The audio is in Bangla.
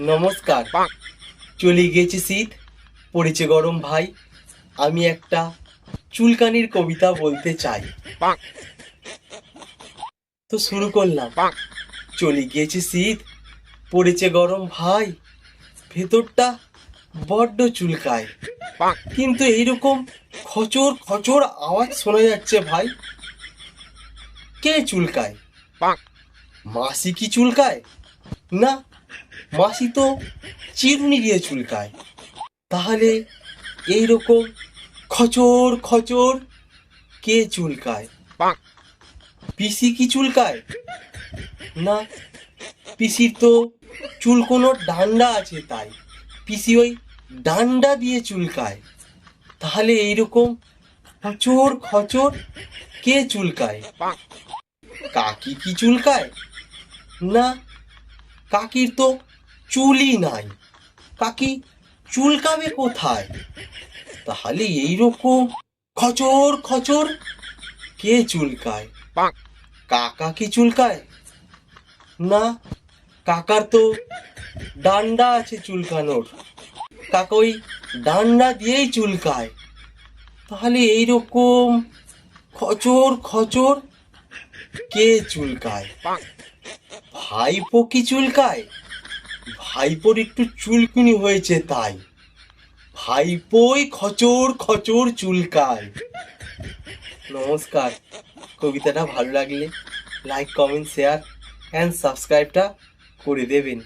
নমস্কার। চলে গিয়েছে শীত। পড়েছে গরম ভাই। আমি একটা চুলকানির কবিতা বলতে চাই। তো শুরু করলাম। চলে গিয়েছে শীত। পড়েছে গরম ভাই। ভেতরটা বড্ড চুলকায়। কিন্তু এইরকম খচর খচর আওয়াজ শোনা যাচ্ছে ভাই। কে চুলকায়? মাসি কি চুলকায়? না, মাসি তো চিরুনি দিয়ে চুলকায়। তাহলে এইরকম খচর খচর কে চুলকায়? পিসি কি চুলকায়? না, পিসির তো চুল কোনো ডান্ডা আছে তাই। পিসি ওই ডান্ডা দিয়ে চুলকায়। তাহলে এইরকম খচর খচর কে চুলকায়? কাকি কি চুলকায়? না কাকির তো চুলই নাই। কাকি চুলকাবে কোথায়? তাহলে এইরকম খচর খচর কে চুলকায় কাকা কি চুলকায় না, কাকার তো ডান্ডা আছে চুলকানোর কাকা ওই ডান্ডা দিয়েই চুলকায় তাহলে এইরকম খচর খচর কে চুলকায় ভাইপো কি চুলকায়? ভাইপোর একটু চুলকুনি হয়েছে তাই। ভাইপোই খচর খচর চুলকায়। নমস্কার, কবিতাটা ভালো লাগলে লাইক কমেন্ট শেয়ার অ্যান্ড সাবস্ক্রাইবটা করে দেবেন।